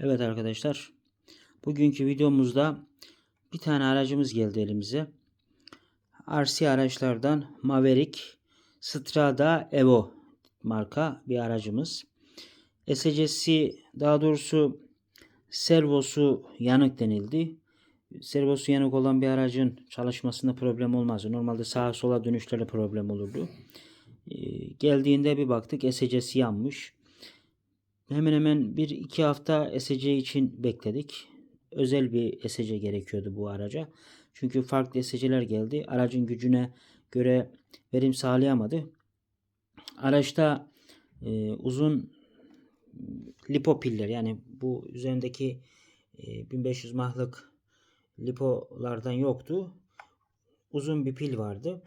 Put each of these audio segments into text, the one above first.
Evet arkadaşlar. Bugünkü videomuzda bir tane aracımız geldi elimize. RC araçlardan Maverick Strada Evo marka bir aracımız. SC'si daha doğrusu servosu yanık denildi. Servosu yanık olan bir aracın çalışmasında problem olmazdı. Normalde sağa sola dönüşlerde problem olurdu. Ee, geldiğinde bir baktık SC'si yanmış. Hemen hemen bir iki hafta SC için bekledik. Özel bir SC gerekiyordu bu araca. Çünkü farklı SC'ler geldi. Aracın gücüne göre verim sağlayamadı. Araçta e, uzun lipo piller yani bu üzerindeki e, 1500 mahlık lipolardan yoktu. Uzun bir pil vardı.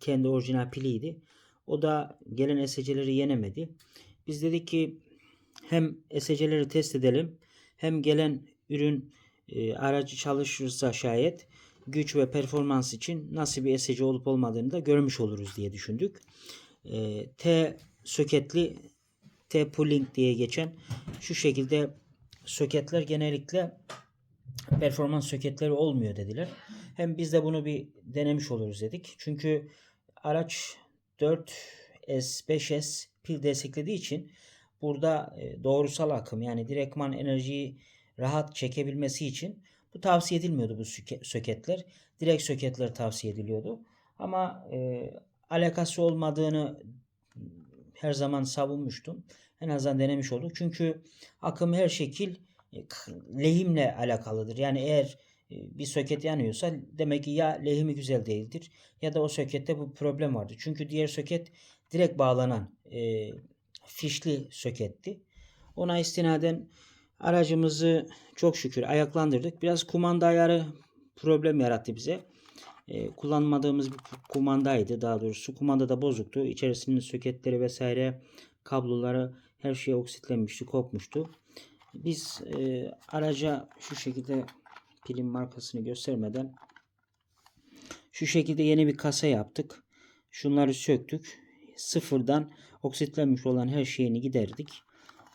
Kendi orijinal piliydi. O da gelen SC'leri yenemedi. Biz dedik ki hem SC'leri test edelim hem gelen ürün e, aracı çalışırsa şayet güç ve performans için nasıl bir SC olup olmadığını da görmüş oluruz diye düşündük. E, T soketli T pulling diye geçen şu şekilde soketler genellikle performans soketleri olmuyor dediler. Hem biz de bunu bir denemiş oluruz dedik. Çünkü araç 4S 5S pil desteklediği için burada e, doğrusal akım yani direktman enerjiyi rahat çekebilmesi için bu tavsiye edilmiyordu bu söke- soketler. Direkt soketler tavsiye ediliyordu. Ama e, alakası olmadığını her zaman savunmuştum. En azından denemiş olduk. Çünkü akım her şekil e, lehimle alakalıdır. Yani eğer e, bir soket yanıyorsa demek ki ya lehimi güzel değildir ya da o sokette bu problem vardır. Çünkü diğer soket direkt bağlanan fişli soketti. Ona istinaden aracımızı çok şükür ayaklandırdık. Biraz kumanda ayarı problem yarattı bize. E, kullanmadığımız bir kumandaydı daha doğrusu. Kumanda da bozuktu. İçerisinin soketleri vesaire kabloları her şey oksitlenmişti, kopmuştu. Biz e, araca şu şekilde pilin markasını göstermeden şu şekilde yeni bir kasa yaptık. Şunları söktük. Sıfırdan oksitlenmiş olan her şeyini giderdik.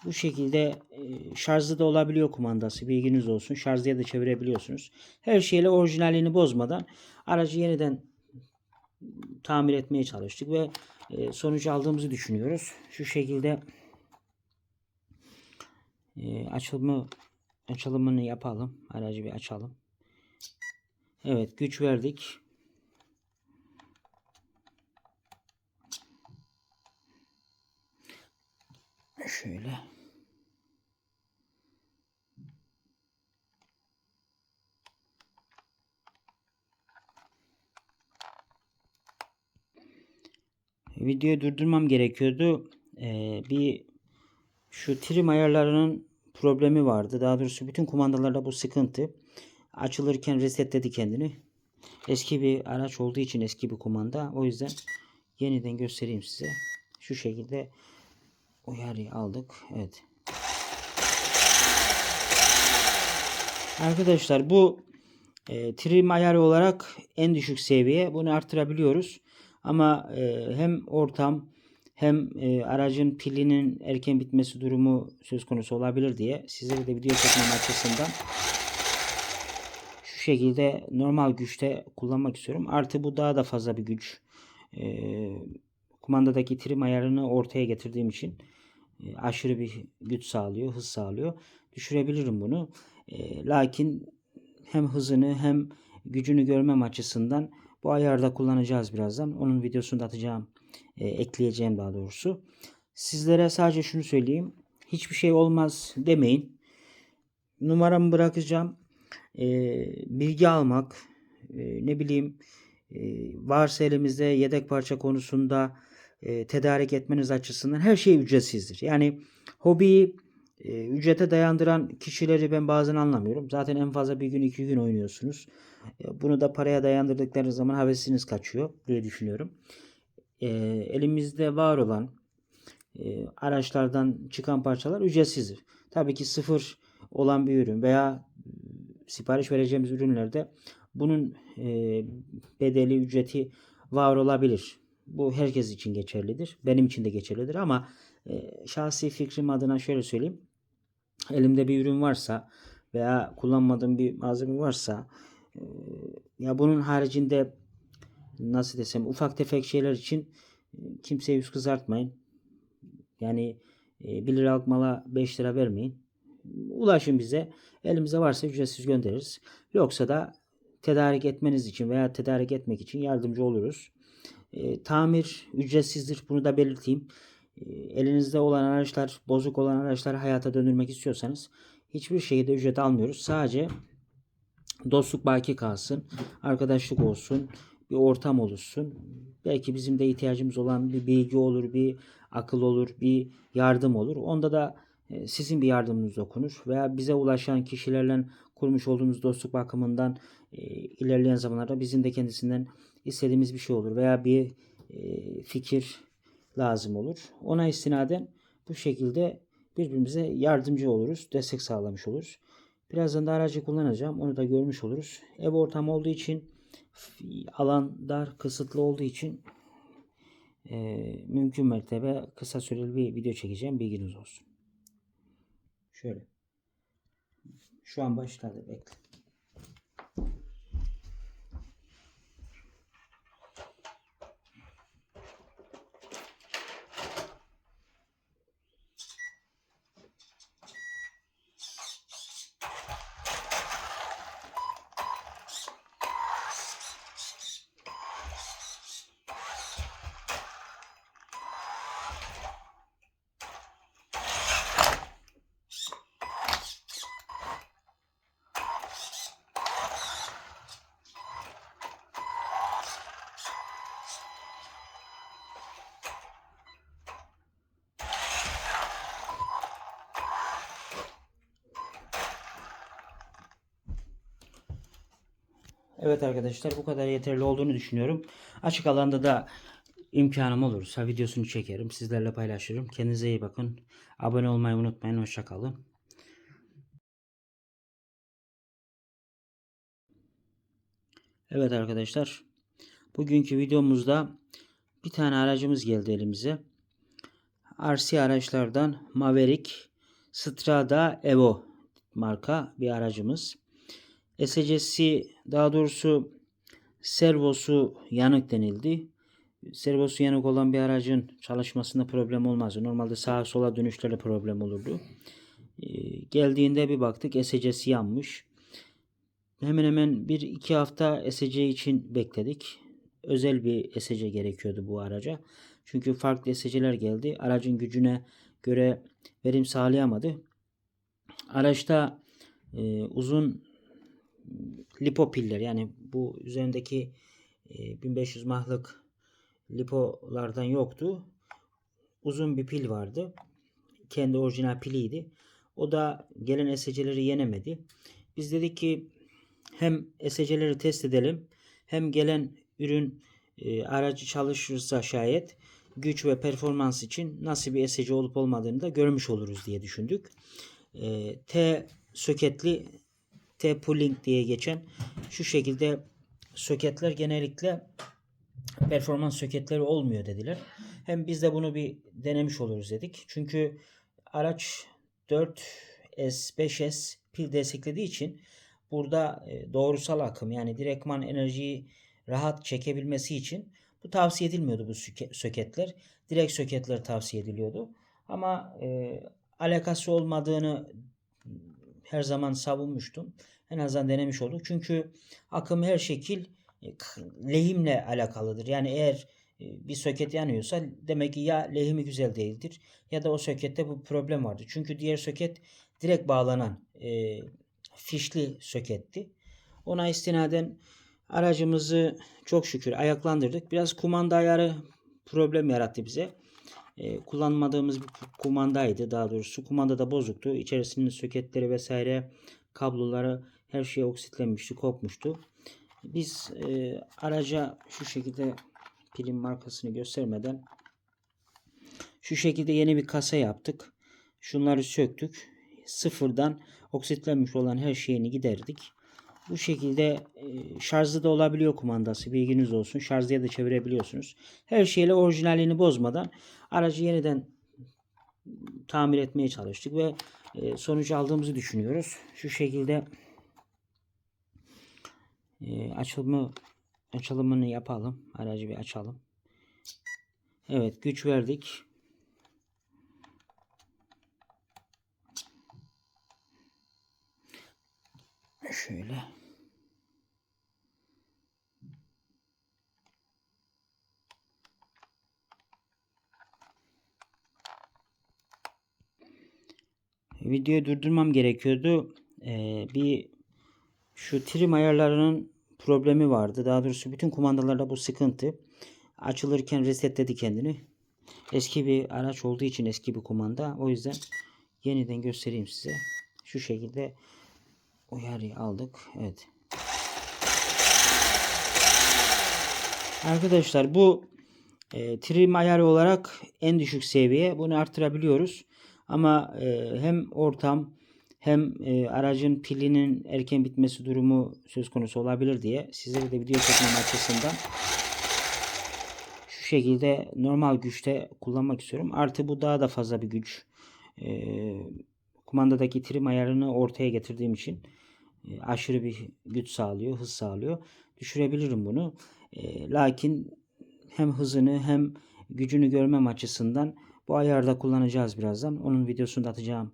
Bu şekilde e, şarjlı da olabiliyor kumandası. Bilginiz olsun. Şarjlıya da çevirebiliyorsunuz. Her şeyle orijinalini bozmadan aracı yeniden tamir etmeye çalıştık ve e, sonucu aldığımızı düşünüyoruz. Şu şekilde e, açılımı açılımını yapalım. Aracı bir açalım. Evet güç verdik. Şöyle. Videoyu durdurmam gerekiyordu. Ee, bir şu trim ayarlarının problemi vardı. Daha doğrusu bütün kumandalarda bu sıkıntı. Açılırken resetledi kendini. Eski bir araç olduğu için eski bir kumanda. O yüzden yeniden göstereyim size. Şu şekilde uyarıyı aldık. Evet. Arkadaşlar bu e, trim ayarı olarak en düşük seviye. Bunu artırabiliyoruz. Ama e, hem ortam hem e, aracın pilinin erken bitmesi durumu söz konusu olabilir diye sizlere de video çekmem açısından şu şekilde normal güçte kullanmak istiyorum. Artı bu daha da fazla bir güç. E, kumandadaki trim ayarını ortaya getirdiğim için aşırı bir güç sağlıyor, hız sağlıyor. Düşürebilirim bunu. Lakin hem hızını hem gücünü görmem açısından bu ayarda kullanacağız birazdan. Onun videosunu da atacağım. Ekleyeceğim daha doğrusu. Sizlere sadece şunu söyleyeyim. Hiçbir şey olmaz demeyin. Numaramı bırakacağım. Bilgi almak, ne bileyim e, varsa elimizde yedek parça konusunda e, tedarik etmeniz açısından her şey ücretsizdir. Yani hobiyi e, ücrete dayandıran kişileri ben bazen anlamıyorum. Zaten en fazla bir gün iki gün oynuyorsunuz. E, bunu da paraya dayandırdıkları zaman hevesiniz kaçıyor diye düşünüyorum. E, elimizde var olan e, araçlardan çıkan parçalar ücretsizdir. Tabii ki sıfır olan bir ürün veya e, sipariş vereceğimiz ürünlerde bunun e, bedeli ücreti var olabilir. Bu herkes için geçerlidir. Benim için de geçerlidir ama e, şahsi fikrim adına şöyle söyleyeyim. elimde bir ürün varsa veya kullanmadığım bir malzeme varsa e, ya bunun haricinde nasıl desem ufak tefek şeyler için e, kimseye yüz kızartmayın. Yani e, 1 liralık mala 5 lira vermeyin. Ulaşın bize. Elimize varsa ücretsiz göndeririz. Yoksa da tedarik etmeniz için veya tedarik etmek için yardımcı oluruz. E, tamir ücretsizdir. Bunu da belirteyim. E, elinizde olan araçlar, bozuk olan araçları hayata döndürmek istiyorsanız hiçbir şekilde ücret almıyoruz. Sadece dostluk baki kalsın, arkadaşlık olsun, bir ortam oluşsun. Belki bizim de ihtiyacımız olan bir bilgi olur, bir akıl olur, bir yardım olur. Onda da e, sizin bir yardımınız dokunur veya bize ulaşan kişilerle kurmuş olduğumuz dostluk bakımından e, ilerleyen zamanlarda bizim de kendisinden istediğimiz bir şey olur veya bir e, fikir lazım olur. Ona istinaden bu şekilde birbirimize yardımcı oluruz, destek sağlamış oluruz. Birazdan da aracı kullanacağım. Onu da görmüş oluruz. Ev ortamı olduğu için alan dar, kısıtlı olduğu için e, mümkün mertebe kısa süreli bir video çekeceğim. Bilginiz olsun. Şöyle. Şu an başladı. Bekle. Evet arkadaşlar bu kadar yeterli olduğunu düşünüyorum. Açık alanda da imkanım olursa videosunu çekerim. Sizlerle paylaşırım. Kendinize iyi bakın. Abone olmayı unutmayın. Hoşça kalın. Evet arkadaşlar. Bugünkü videomuzda bir tane aracımız geldi elimize. RC araçlardan Maverick Strada Evo marka bir aracımız. SC'si daha doğrusu servosu yanık denildi. Servosu yanık olan bir aracın çalışmasında problem olmazdı. Normalde sağa sola dönüşlerde problem olurdu. Ee, geldiğinde bir baktık SC'si yanmış. Hemen hemen bir iki hafta SC için bekledik. Özel bir SC gerekiyordu bu araca. Çünkü farklı SC'ler geldi. Aracın gücüne göre verim sağlayamadı. Araçta e, uzun lipo piller yani bu üzerindeki e, 1500 mahlık lipolardan yoktu. Uzun bir pil vardı. Kendi orijinal piliydi. O da gelen SC'leri yenemedi. Biz dedik ki hem SC'leri test edelim hem gelen ürün e, aracı çalışırsa şayet güç ve performans için nasıl bir SC olup olmadığını da görmüş oluruz diye düşündük. E, T soketli T-Pulling diye geçen şu şekilde soketler genellikle performans soketleri olmuyor dediler. Hem biz de bunu bir denemiş oluruz dedik. Çünkü araç 4S, 5S pil desteklediği için burada e, doğrusal akım yani direktman enerjiyi rahat çekebilmesi için bu tavsiye edilmiyordu bu söke- soketler. Direkt soketler tavsiye ediliyordu. Ama e, alakası olmadığını her zaman savunmuştum. En azından denemiş olduk. Çünkü akım her şekil e, lehimle alakalıdır. Yani eğer e, bir soket yanıyorsa demek ki ya lehimi güzel değildir ya da o sokette bu problem vardı. Çünkü diğer soket direkt bağlanan e, fişli soketti. Ona istinaden aracımızı çok şükür ayaklandırdık. Biraz kumanda ayarı problem yarattı bize. E, kullanmadığımız bir ku- kumandaydı daha doğrusu. Kumanda da bozuktu. İçerisinin soketleri vesaire kabloları her şey oksitlenmişti, kopmuştu. Biz e, araca şu şekilde pilin markasını göstermeden şu şekilde yeni bir kasa yaptık. Şunları söktük. Sıfırdan oksitlenmiş olan her şeyini giderdik. Bu şekilde şarjlı da olabiliyor kumandası. Bilginiz olsun. Şarjlıya da çevirebiliyorsunuz. Her şeyle orijinalini bozmadan aracı yeniden tamir etmeye çalıştık ve sonuç aldığımızı düşünüyoruz. Şu şekilde açılımı açılımını yapalım. Aracı bir açalım. Evet güç verdik. Şöyle. Videoyu durdurmam gerekiyordu. Ee, bir şu trim ayarlarının problemi vardı. Daha doğrusu bütün kumandalarda bu sıkıntı. Açılırken resetledi kendini. Eski bir araç olduğu için eski bir kumanda. O yüzden yeniden göstereyim size. Şu şekilde uyarıyı aldık. Evet. Arkadaşlar bu e, trim ayarı olarak en düşük seviye. Bunu arttırabiliyoruz. Ama e, hem ortam hem e, aracın pilinin erken bitmesi durumu söz konusu olabilir diye sizlere de video çekmem açısından şu şekilde normal güçte kullanmak istiyorum. Artı bu daha da fazla bir güç. E, kumandadaki trim ayarını ortaya getirdiğim için e, aşırı bir güç sağlıyor, hız sağlıyor. Düşürebilirim bunu. E, lakin hem hızını hem gücünü görmem açısından bu ayarda kullanacağız birazdan. Onun videosunu da atacağım.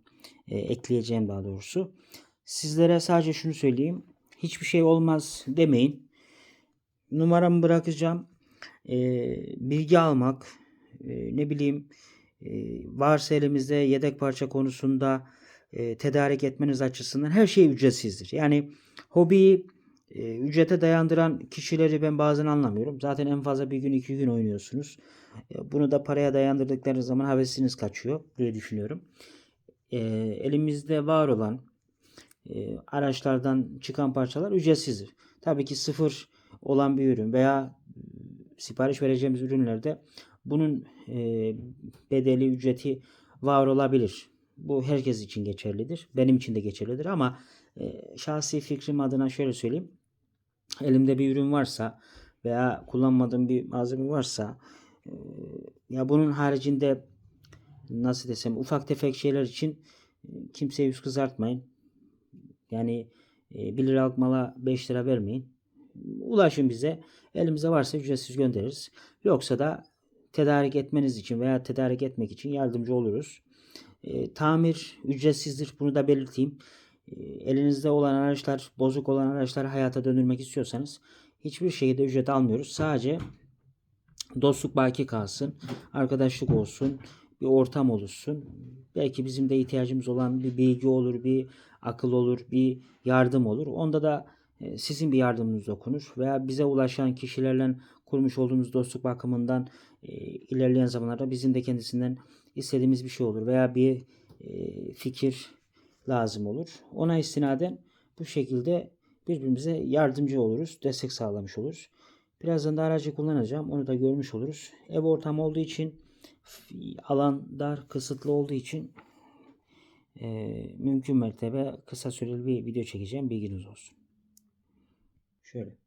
E, ekleyeceğim daha doğrusu. Sizlere sadece şunu söyleyeyim. Hiçbir şey olmaz demeyin. Numaramı bırakacağım. Bilgi almak, ne bileyim varsa elimizde yedek parça konusunda e, tedarik etmeniz açısından her şey ücretsizdir. Yani hobiyi e, ücrete dayandıran kişileri ben bazen anlamıyorum. Zaten en fazla bir gün iki gün oynuyorsunuz. E, bunu da paraya dayandırdıkları zaman hevesiniz kaçıyor diye düşünüyorum. E, elimizde var olan e, araçlardan çıkan parçalar ücretsizdir. Tabii ki sıfır olan bir ürün veya sipariş vereceğimiz ürünlerde bunun e, bedeli ücreti var olabilir. Bu herkes için geçerlidir. Benim için de geçerlidir ama e, şahsi fikrim adına şöyle söyleyeyim. Elimde bir ürün varsa veya kullanmadığım bir malzeme varsa e, ya bunun haricinde nasıl desem ufak tefek şeyler için e, kimseye yüz kızartmayın. Yani e, 1 liralık mala 5 lira vermeyin. Ulaşın bize. Elimizde varsa ücretsiz göndeririz. Yoksa da tedarik etmeniz için veya tedarik etmek için yardımcı oluruz. E, tamir ücretsizdir. Bunu da belirteyim. E, elinizde olan araçlar, bozuk olan araçları hayata döndürmek istiyorsanız hiçbir şekilde ücret almıyoruz. Sadece dostluk baki kalsın, arkadaşlık olsun, bir ortam oluşsun. Belki bizim de ihtiyacımız olan bir bilgi olur, bir akıl olur, bir yardım olur. Onda da e, sizin bir yardımınız dokunur veya bize ulaşan kişilerle kurmuş olduğumuz dostluk bakımından e, ilerleyen zamanlarda bizim de kendisinden istediğimiz bir şey olur veya bir e, fikir lazım olur. Ona istinaden bu şekilde birbirimize yardımcı oluruz, destek sağlamış oluruz. Birazdan da aracı kullanacağım. Onu da görmüş oluruz. Ev ortamı olduğu için alan dar, kısıtlı olduğu için e, mümkün mertebe kısa süreli bir video çekeceğim. Bilginiz olsun. Şöyle.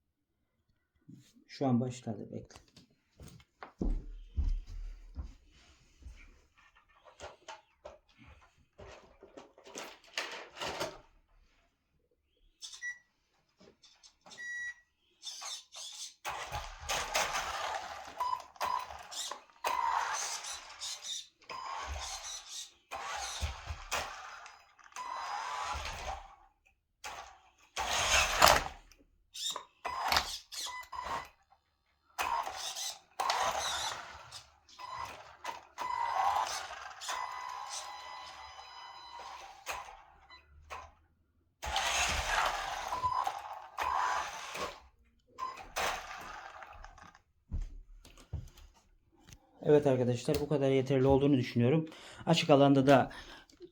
Şu an başladı. Bekle. Evet arkadaşlar bu kadar yeterli olduğunu düşünüyorum. Açık alanda da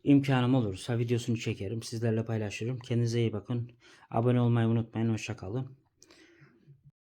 imkanım olursa videosunu çekerim. Sizlerle paylaşırım. Kendinize iyi bakın. Abone olmayı unutmayın. Hoşçakalın.